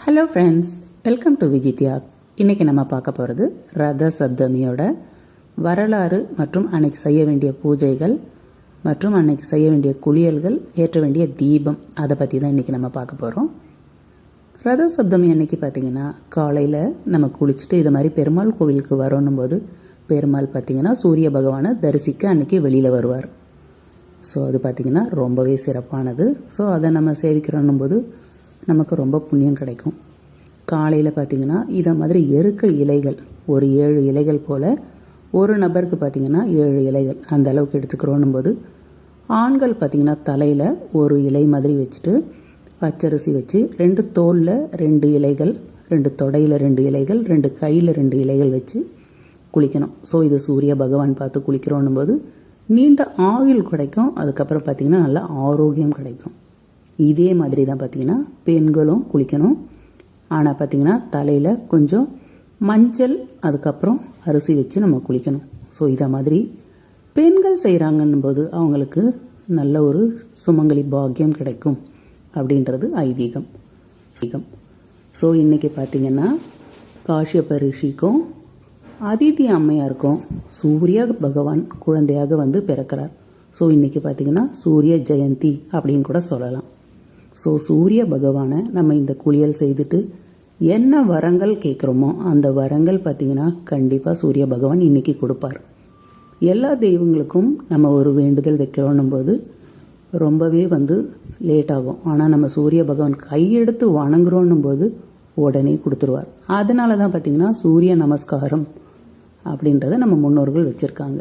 Hello friends welcome to விஜித்யாக்ஸ் இன்றைக்கி நம்ம பார்க்க போகிறது ரத சப்தமியோட வரலாறு மற்றும் அன்னைக்கு செய்ய வேண்டிய பூஜைகள் மற்றும் அன்னைக்கு செய்ய வேண்டிய குளியல்கள் ஏற்ற வேண்டிய தீபம் அதை பற்றி தான் இன்றைக்கி நம்ம பார்க்க போகிறோம் ரத சப்தமி அன்னைக்கு பார்த்திங்கன்னா காலையில் நம்ம குளிச்சுட்டு இது மாதிரி பெருமாள் கோவிலுக்கு வரணும் போது பெருமாள் பார்த்திங்கன்னா சூரிய பகவானை தரிசிக்க அன்றைக்கி வெளியில் வருவார். ஸோ அது பார்த்திங்கன்னா ரொம்பவே சிறப்பானது. ஸோ அதை நம்ம சேவிக்கிறோன்னும் போது நமக்கு ரொம்ப புண்ணியம் கிடைக்கும். காலையில் பார்த்திங்கன்னா இதை மாதிரி எருக்க இலைகள் ஒரு ஏழு இலைகள் போல் ஒரு நபருக்கு பார்த்திங்கன்னா ஏழு இலைகள் அந்த அளவுக்கு எடுத்துக்கிறோன்னும் போது ஆண்கள் பார்த்திங்கன்னா தலையில் ஒரு இலை மாதிரி வச்சுட்டு பச்சரிசி வச்சு ரெண்டு தோலில் ரெண்டு இலைகள் ரெண்டு தொடையில் ரெண்டு இலைகள் ரெண்டு கையில் ரெண்டு இலைகள் வச்சு குளிக்கணும். ஸோ இது சூரிய பகவான் பார்த்து குளிக்கிறோன்னும் போது நீண்ட ஆயுள் கிடைக்கும். அதுக்கப்புறம் பார்த்திங்கன்னா நல்ல ஆரோக்கியம் கிடைக்கும். இதே மாதிரி தான் பார்த்திங்கன்னா பெண்களும் குளிக்கணும். ஆனால் பார்த்திங்கன்னா தலையில் கொஞ்சம் மஞ்சள் அதுக்கப்புறம் அரிசி வச்சு நம்ம குளிக்கணும். ஸோ இதை மாதிரி பெண்கள் செய்கிறாங்கன்னும் போது அவங்களுக்கு நல்ல ஒரு சுமங்கலி பாக்கியம் கிடைக்கும் அப்படின்றது ஐதீகம். ஐதீகம். ஸோ இன்றைக்கி பார்த்திங்கன்னா காஷ்யப்ப ரிஷிக்கும் அதிதி அம்மையாருக்கும் சூரிய பகவான் குழந்தையாக வந்து பிறக்கிறார். ஸோ இன்றைக்கி பார்த்திங்கன்னா சூரிய ஜெயந்தி அப்படின்னு கூட சொல்லலாம். ஸோ சூரிய பகவானை நம்ம இந்த குளியல் செய்துட்டு என்ன வரங்கள் கேட்குறோமோ அந்த வரங்கள் பார்த்திங்கன்னா கண்டிப்பாக சூரிய பகவான் இன்றைக்கி கொடுப்பார். எல்லா தெய்வங்களுக்கும் நம்ம ஒரு வேண்டுதல் வைக்கிறோன்னும் போது ரொம்பவே வந்து லேட் ஆகும். ஆனால் நம்ம சூரிய பகவான் கையெடுத்து வணங்குறோன்னும் போது உடனே கொடுத்துருவார். அதனால தான் பார்த்திங்கன்னா சூரிய நமஸ்காரம் அப்படின்றத நம்ம முன்னோர்கள் வச்சுருக்காங்க.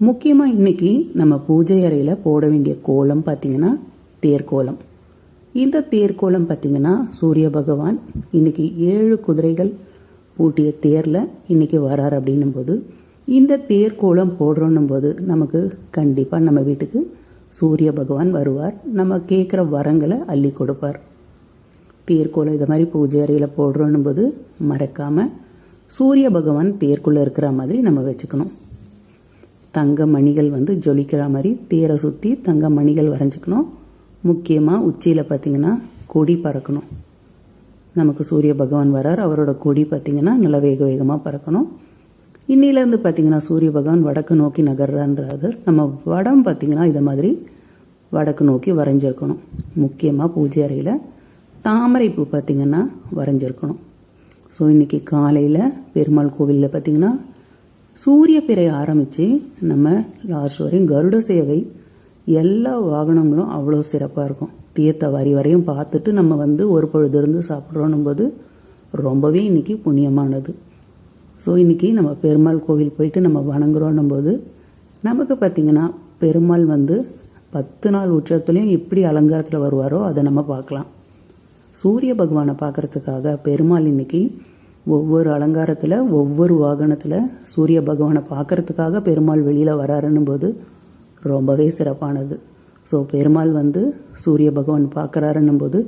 முக்கியமாக இன்றைக்கி நம்ம பூஜை அறையில் போட வேண்டிய கோலம் பார்த்திங்கன்னா தேர்கோலம் இந்த தேர்கோலம் பார்த்திங்கன்னா சூரிய பகவான் இன்னைக்கு ஏழு குதிரைகள் பூட்டிய தேரில் இன்னைக்கு வரார் அப்படின்னும் போது இந்த தேர்கோலம் போடுறோன்னும் போது நமக்கு கண்டிப்பாக நம்ம வீட்டுக்கு சூரிய பகவான் வருவார். நம்ம கேட்குற வரங்களை அள்ளி கொடுப்பார். தேர்கோலம் இதை மாதிரி பூஜை அறையில் போடுறோன்னும் போது மறக்காமல் சூரிய பகவான் தேர்க்குள்ளே இருக்கிற மாதிரி நம்ம வச்சுக்கணும். தங்க மணிகள் வந்து ஜொலிக்கிற மாதிரி தேரை சுற்றி தங்க மணிகள் வரைஞ்சிக்கணும். முக்கியமாக உச்சியில் பார்த்திங்கன்னா கொடி பறக்கணும். நமக்கு சூரிய பகவான் வரார் அவரோட கொடி பார்த்திங்கன்னா நல்லா வேக வேகமாக பறக்கணும். இன்னிலேருந்து பார்த்திங்கன்னா சூரிய பகவான் வடக்கு நோக்கி நகர்றான்றது நம்ம வடம் பார்த்திங்கன்னா இதை மாதிரி வடக்கு நோக்கி வரைஞ்சிருக்கணும். முக்கியமாக பூஜை அறையில் தாமரை பூ பார்த்திங்கன்னா வரைஞ்சிருக்கணும். ஸோ இன்றைக்கி காலையில் பெருமாள் கோவிலில் பார்த்திங்கன்னா சூரிய பிறை ஆரம்பித்து நம்ம லாஸ்ட் வரையும் கருட சேவை எல்லா வாகனங்களும் அவ்வளோ சிறப்பாக இருக்கும். தீர்த்த வரி வரையும் பார்த்துட்டு நம்ம வந்து ஒரு பொழுது இருந்து சாப்பிட்றோன்னும் போது ரொம்பவே இன்றைக்கி புண்ணியமானது. ஸோ இன்றைக்கி நம்ம பெருமாள் கோவில் போயிட்டு நம்ம வணங்குறோன்னும் போது நமக்கு பார்த்திங்கன்னா பெருமாள் வந்து பத்து நாள் உற்சவத்துலேயும் எப்படி அலங்காரத்தில் வருவாரோ அதை நம்ம பார்க்கலாம். சூரிய பகவானை பார்க்குறதுக்காக பெருமாள் இன்னைக்கு ஒவ்வொரு அலங்காரத்தில் ஒவ்வொரு வாகனத்தில் சூரிய பகவானை பார்க்குறதுக்காக பெருமாள் வெளியில் வராருன்னும் போது ரொம்பவே சிறப்பானது. ஸோ பெருமாள் வந்து சூரிய பகவான் பார்க்குறாருன்னும் போது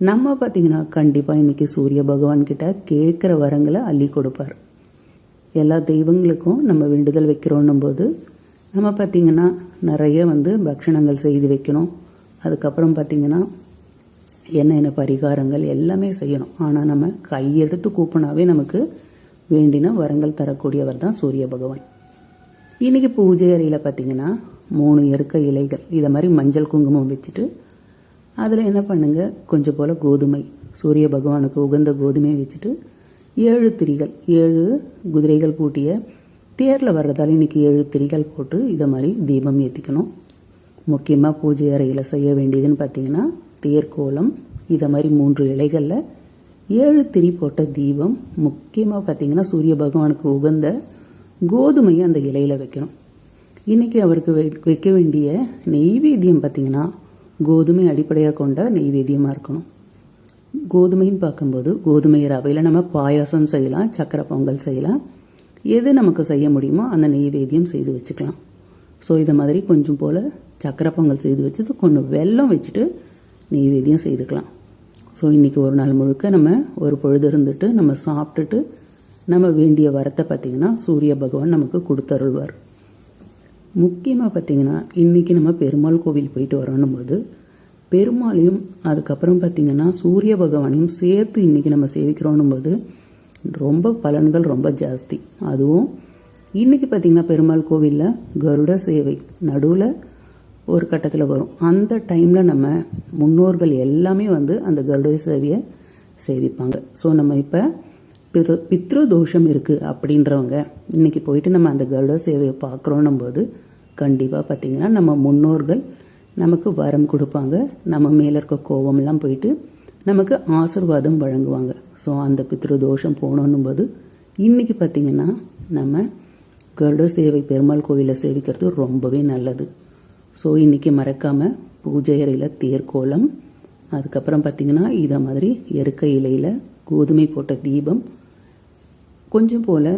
நம்ம பார்த்திங்கன்னா கண்டிப்பாக இன்றைக்கி சூரிய பகவான்கிட்ட கேட்குற வரங்களை அள்ளி கொடுப்பார். எல்லா தெய்வங்களுக்கும் நம்ம வேண்டுதல் வைக்கிறோன்னும் போது நம்ம பார்த்திங்கன்னா நிறைய வந்து பக்ஷணங்கள் செய்து வைக்கணும். அதுக்கப்புறம் பார்த்திங்கன்னா என்னென்ன பரிகாரங்கள் எல்லாமே செய்யணும். ஆனால் நம்ம கையெடுத்து கூப்பினாவே நமக்கு வேண்டின வரங்கள் தரக்கூடியவர் தான் சூரிய பகவான். இன்றைக்கி பூஜை அறையில் பார்த்திங்கன்னா மூணு எருக்க இலைகள். இதை மாதிரி மஞ்சள் குங்குமம் வச்சுட்டு அதில் என்ன பண்ணுங்கள் கொஞ்சம் போல் கோதுமை. சூரிய பகவானுக்கு உகந்த கோதுமையை வச்சுட்டு ஏழு திரிகள் ஏழு குதிரைகள் பூட்டிய தேரில் வர்றதால இன்றைக்கி ஏழு திரிகள் போட்டு இதை மாதிரி தீபம் ஏற்றிக்கணும் முக்கியமாக பூஜை அறையில் செய்ய வேண்டியதுன்னு பார்த்தீங்கன்னா தேர்கோலம் இதை மாதிரி மூன்று இலைகளில் ஏழு திரி போட்ட தீபம். முக்கியமாக பார்த்தீங்கன்னா சூரிய பகவானுக்கு உகந்த கோதுமையை அந்த இலையில் வைக்கணும். இன்றைக்கி அவருக்கு வைக்க வேண்டிய நெய்வேத்தியம் பார்த்திங்கன்னா கோதுமை அடிப்படையாக கொண்ட நெய்வேத்தியமாக இருக்கணும். கோதுமைன்னு பார்க்கும்போது கோதுமை ரவையில் நம்ம பாயாசம் செய்யலாம் சக்கரை பொங்கல் செய்யலாம். எது நமக்கு செய்ய முடியுமோ அந்த நெய்வேத்தியம் செய்து வச்சுக்கலாம். ஸோ இதை மாதிரி கொஞ்சம் போல் சக்கரை பொங்கல் செய்து வச்சுட்டு கொஞ்சம் வெல்லம் வச்சுட்டு நெய்வேத்தியம் செய்துக்கலாம். ஸோ இன்றைக்கி ஒரு நாள் முழுக்க நம்ம ஒரு பொழுது இருந்துட்டு நம்ம சாப்பிட்டுட்டு நம்ம வேண்டிய வரத்தை பார்த்திங்கன்னா சூரிய பகவான் நமக்கு கொடுத்தருள்வார். முக்கியமாக பார்த்திங்கன்னா இன்றைக்கி நம்ம பெருமாள் கோவில் போயிட்டு வரணும் போது பெருமாளையும் அதுக்கப்புறம் பார்த்திங்கன்னா சூரிய பகவானையும் சேர்த்து இன்றைக்கி நம்ம சேவிக்கிறோன்னும் போது ரொம்ப பலன்கள் ரொம்ப ஜாஸ்தி. அதுவும் இன்றைக்கி பார்த்திங்கன்னா பெருமாள் கோவிலில் கருட சேவை நடுவில் ஒரு கட்டத்தில் வரும். அந்த டைமில் நம்ம முன்னோர்கள் எல்லாமே வந்து அந்த கருட சேவையை சேவிப்பாங்க. ஸோ நம்ம இப்போ பித்ரு பித்ரு தோஷம் இருக்குது அப்படின்றவங்க இன்றைக்கி போயிட்டு நம்ம அந்த கருட சேவையை பார்க்குறோன்னும் போது கண்டிப்பாக பார்த்திங்கன்னா நம்ம முன்னோர்கள் நமக்கு வரம் கொடுப்பாங்க. நம்ம மேலே இருக்க கோவம்லாம் போயிட்டு நமக்கு ஆசிர்வாதம் வழங்குவாங்க. ஸோ அந்த பித்ரு தோஷம் போகணும் போது இன்றைக்கி பார்த்திங்கன்னா நம்ம கருட சேவை பெருமாள் கோவிலை சேவிக்கிறது ரொம்பவே நல்லது. ஸோ இன்றைக்கி மறக்காமல் பூஜை அறையில் தேர்கோலம் அதுக்கப்புறம் பார்த்திங்கன்னா இதை மாதிரி எருக்க இலையில் கோதுமை போட்ட தீபம் கொஞ்சம் போல்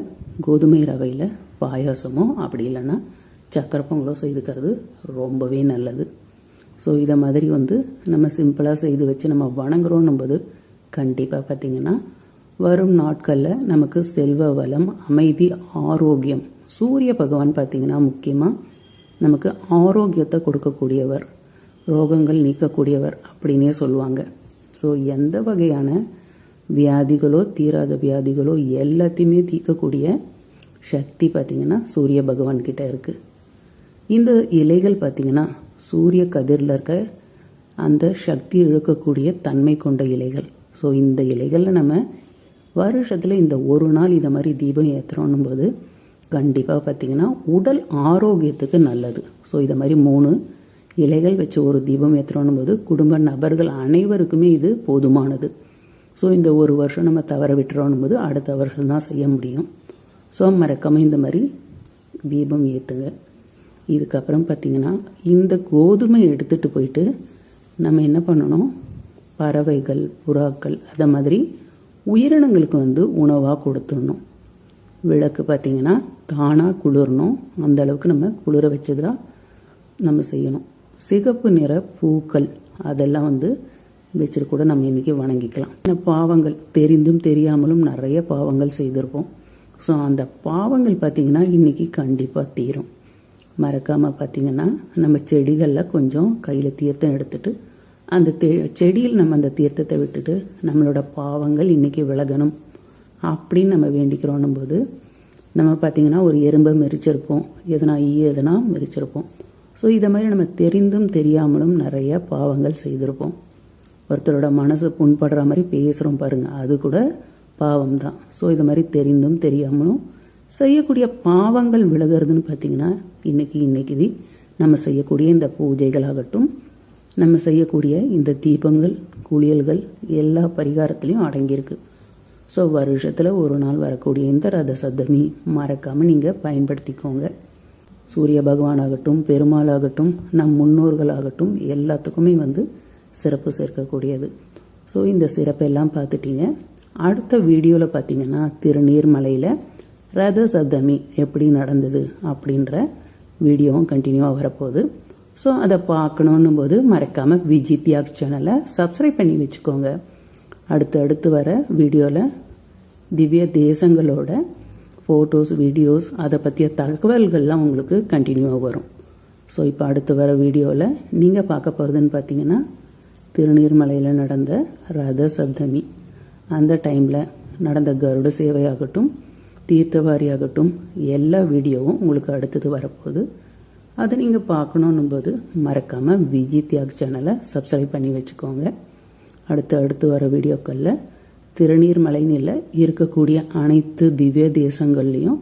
கோதுமை ரவையில் பாயாசமோ அப்படி இல்லைன்னா சக்கரை பொங்கலோ செய்துக்கிறது ரொம்பவே நல்லது. ஸோ இதை மாதிரி வந்து நம்ம சிம்பிளாக செய்து வச்சு நம்ம வணங்குறோன்னும் போது கண்டிப்பாக பார்த்திங்கன்னா வரும் நாட்களில் நமக்கு செல்வ வளம் அமைதி ஆரோக்கியம். சூரிய பகவான் பார்த்திங்கன்னா முக்கியமாக நமக்கு ஆரோக்கியத்தை கொடுக்கக்கூடியவர் ரோகங்கள் நீக்கக்கூடியவர் அப்படின்னே சொல்லுவாங்க. ஸோ எந்த வகையான வியாதிகளோ தீராத வியாதிகளோ எல்லாத்தையுமே தீர்க்கக்கூடிய சக்தி பார்த்திங்கன்னா சூரிய பகவான்கிட்ட இருக்குது இந்த இலைகள் பார்த்திங்கன்னா சூரிய கதிரில் இருக்க அந்த சக்தி இழுக்கக்கூடிய தன்மை கொண்ட இலைகள். ஸோ இந்த இலைகளில் நம்ம வருஷத்தில் இந்த ஒரு நாள் இதை மாதிரி தீபம் ஏற்றுறோன்னும் போது கண்டிப்பாக பார்த்திங்கன்னா உடல் ஆரோக்கியத்துக்கு நல்லது. ஸோ இதை மாதிரி மூணு இலைகள் வச்சு ஒரு தீபம் ஏற்றுறோன்னும் போது குடும்ப நபர்கள் அனைவருக்குமே இது போதுமானது. ஸோ இந்த ஒரு வருஷம் நம்ம தவற விட்டுறோன்னும் போது அடுத்த வருஷம் தான் செய்ய முடியும். ஸோ மறக்காமல் இந்த மாதிரி தீபம் ஏற்றுங்க இதுக்கப்புறம் பார்த்திங்கன்னா இந்த கோதுமை எடுத்துகிட்டு போயிட்டு நம்ம என்ன பண்ணணும்? பறவைகள் புறாக்கள் அதை மாதிரி உயிரினங்களுக்கு வந்து உணவாக கொடுத்துடணும். விளக்கு பார்த்திங்கன்னா தானாக குளிரணும். அந்த அளவுக்கு நம்ம குளிர வச்சு தான் நம்ம செய்யணும். சிகப்பு நிற பூக்கள் அதெல்லாம் வந்து வச்சுட்டு கூட நம்ம இன்றைக்கி வணங்கிக்கலாம். இந்த பாவங்கள் தெரிந்தும் தெரியாமலும் நிறைய பாவங்கள் செய்திருப்போம். ஸோ அந்த பாவங்கள் பார்த்திங்கன்னா இன்றைக்கி கண்டிப்பாக தீரும். மறக்காமல் பார்த்திங்கன்னா நம்ம செடிகளில் கொஞ்சம் கையில் தீர்த்தம் எடுத்துட்டு அந்த செடியில் நம்ம அந்த தீர்த்தத்தை விட்டுட்டு நம்மளோட பாவங்கள் இன்றைக்கி விலகணும் அப்படின்னு நம்ம வேண்டிக்கிறோன்னும் போது நம்ம பார்த்திங்கன்னா ஒரு எறும்பை மெரிச்சிருப்போம் எதனா ஈ எதனா மெரிச்சிருப்போம் ஸோ இதை மாதிரி நம்ம தெரிந்தும் தெரியாமலும் நிறைய பாவங்கள் செய்திருப்போம். ஒருத்தரோட மனசு புண்படுற மாதிரி பேசுகிறோம் பாருங்கள் அது கூட பாவம் தான் ஸோ இது மாதிரி தெரிந்தும் தெரியாமலும் செய்யக்கூடிய பாவங்கள் விலகிறதுன்னு பார்த்திங்கன்னா இன்றைக்கி இன்றைக்கி நம்ம செய்யக்கூடிய இந்த பூஜைகளாகட்டும் நம்ம செய்யக்கூடிய இந்த தீபங்கள் குளியல்கள் எல்லா பரிகாரத்துலேயும் அடங்கியிருக்கு. ஸோ வருஷத்தில் ஒரு நாள் வரக்கூடிய இந்த ரத சப்தமி மறக்காமல் நீங்கள் பயன்படுத்திக்கோங்க. சூரிய பகவானாகட்டும் பெருமாளாகட்டும் நம் முன்னோர்களாகட்டும் எல்லாத்துக்குமே வந்து சிறப்பு சேர்க்கக்கூடியது. ஸோ இந்த சிறப்பெல்லாம் பார்த்துட்டீங்க. அடுத்த வீடியோவில் பார்த்தீங்கன்னா திருநீர்மலையில் ரத சப்தமி எப்படி நடந்தது அப்படின்ற வீடியோவும் கண்டினியூவாக வரப்போகுது. ஸோ அதை பார்க்கணுன்னும் போது மறக்காமல் விஜித்யாக்ஸ் சேனலை சப்ஸ்கிரைப் பண்ணி வச்சுக்கோங்க. அடுத்து அடுத்து வர வீடியோவில் திவ்ய தேசங்களோட ஃபோட்டோஸ் வீடியோஸ் அதை பற்றிய தகவல்கள்லாம் உங்களுக்கு கண்டினியூவாக வரும். ஸோ இப்போ அடுத்து வர வீடியோவில் நீங்கள் பார்க்க போகிறதுன்னு பார்த்தீங்கன்னா திருநீர்மலையில் நடந்த ரத சப்தமி அந்த டைமில் நடந்த கருட சேவையாகட்டும் தீர்த்தவாரியாகட்டும் எல்லா வீடியோவும் உங்களுக்கு அடுத்தது வரப்போகுது. அதை நீங்கள் பார்க்கணுன்னும் போது மறக்காமல் விஜி தியாக் சேனலை சப்ஸ்கிரைப் பண்ணி வச்சுக்கோங்க. அடுத்து அடுத்து வர வீடியோக்களில் திருநீர்மலைனில் இருக்கக்கூடிய அனைத்து திவ்ய தேசங்கள்லேயும்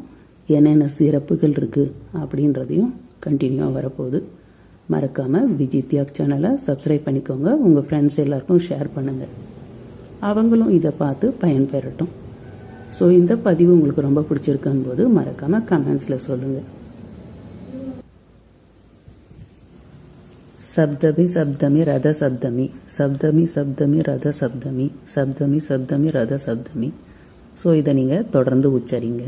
என்னென்ன சிறப்புகள் இருக்குது அப்படின்றதையும் கண்டினியூவாக வரப்போகுது. மறக்காமல் விஜய் தியாக் சேனலை சப்ஸ்கிரைப் பண்ணிக்கோங்க. உங்கள் ஃப்ரெண்ட்ஸ் எல்லாருக்கும் ஷேர் பண்ணுங்கள் அவங்களும் இதை பார்த்து பயன்பெறட்டும். ஸோ இந்த பதிவு உங்களுக்கு ரொம்ப பிடிச்சிருக்குன்னு போது மறக்காமல் கமெண்ட்ஸில் சொல்லுங்கள் சப்தமி சப்தமி ரத சப்தமி. சப்தமி சப்தமி ரத சப்தமி. சப்தமி சப்தமி ரத சப்தமி. ஸோ இதை நீங்கள் தொடர்ந்து உச்சரிங்க.